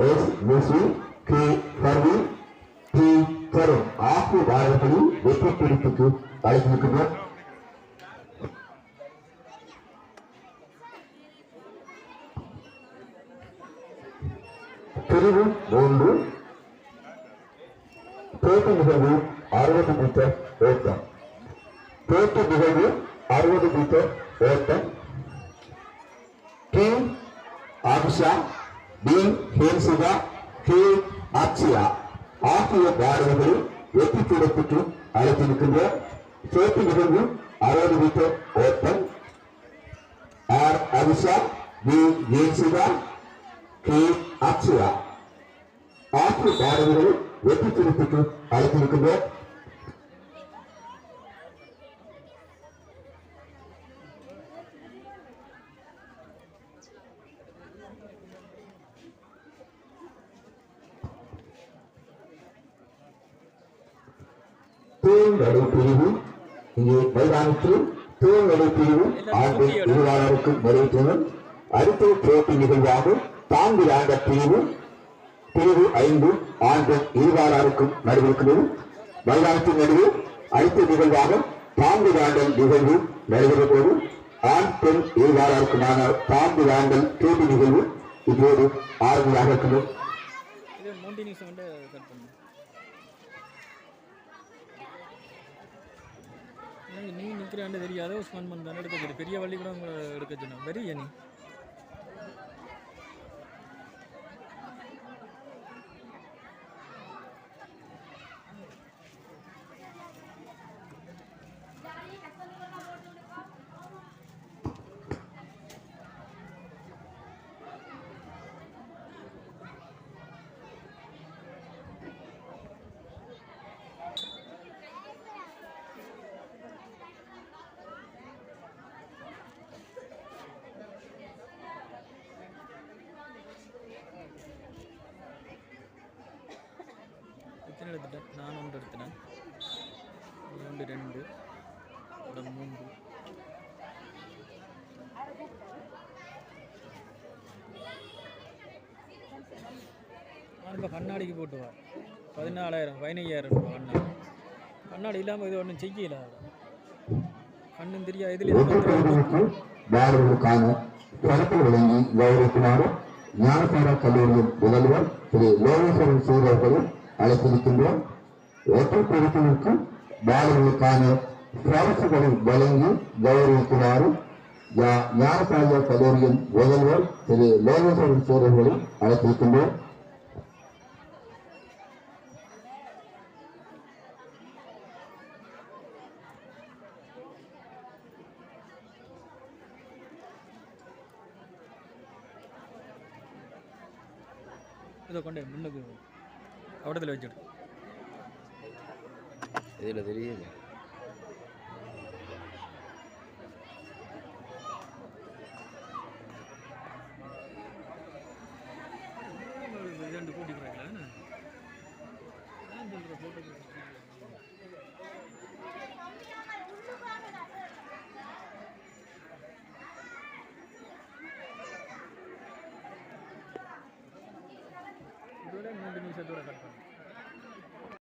S முசு K கர்வி D கரும் ஆகிய மாணவர்களில் வெற்றி பிடிப்புக்கு அழைத்திருக்கின்றோம் பிரிவு மூன்று பேட்டு நிகழ்வு அறுபது மீட்டர் ஓட்டம் பேட்டு நிகழ்வு அறுபது மீட்டர் ஓட்டம் T Abisha T Hansika K Akshaya ஆகிய மாணவர்களில் வெற்றி கிடைப்புக்கு அழைத்திருக்கின்ற பேட்டு நிகழ்வு அறுபது மீட்டர் ஓட்டம். R Abisha B Hansika K Akshaya ஆகிய மாணவர்கள் வெற்றி திருப்பிக்கு அழைத்திருக்கின்றோம் தேர்தலை பிரிவு இங்கே மைதானத்தில் தேர்தலை பிரிவு ஆண்டு இருவாளருக்கு நிறைவேற்றணும் அடுத்த போட்டி நிகழ்வாக தாங்கு ஆண்ட பிரிவு பிரிவு ஐந்து ஆண்டு இருவாளருக்கும் நடைபெறுகிறது. மைதானத்தின் நடுவே அடுத்த நிகழ்வாக தாங்கு ஆண்டல் நிகழ்வு நடைபெறும்போது ஆண் பெண் இருவாளருக்குமான தாங்கு ஆண்டல் போட்டி நிகழ்வு இப்போது ஆரம்பமாக இருக்கிறது. நீ நிற்கிறான்னு தெரியாத ஸ்பெண்ட் பண்ண எடுக்க பெரிய வள்ளி கூட உங்களை எடுக்க சொன்னேன். வெறிய நீ எத்தனை எடுத்துட்டேன்? நான் ஒன்று எடுத்துட்டேன். ஒன்று ரெண்டு அப்புறம் மூன்று. இப்போ கண்ணாடிக்கு போட்டுவார் பதினாலாயிரம் பதினையாயிரம் ரூபாய் கண்ணாடி கண்ணாடி இல்லாமல் இது ஒன்றும் செய்யல கண்ணும் தெரியாது இதில் ஒட்டுப்பிரிவுக்கு ஞானசார கல்லூரியின் முதல்வர் திரு லோகேஸ்வரன் சீரர்களும் அழைத்திருக்கின்றோம் ஒட்டுப்பிரிவுக்கு மாணவர்களுக்கான பரிசுகளை வழங்கி கௌரவிக்குமாறு ஞானசாய கல்லூரியின் முதல்வர் திரு. லோகேஸ்வரன் சீரர்களும் அழைத்திருக்கின்றோம் இதை கொண்டு முன்னுக்கு அவடத்தில் வச்சுடு. இதில் தெரியுது. অবশ্যই দূরে থাকবেন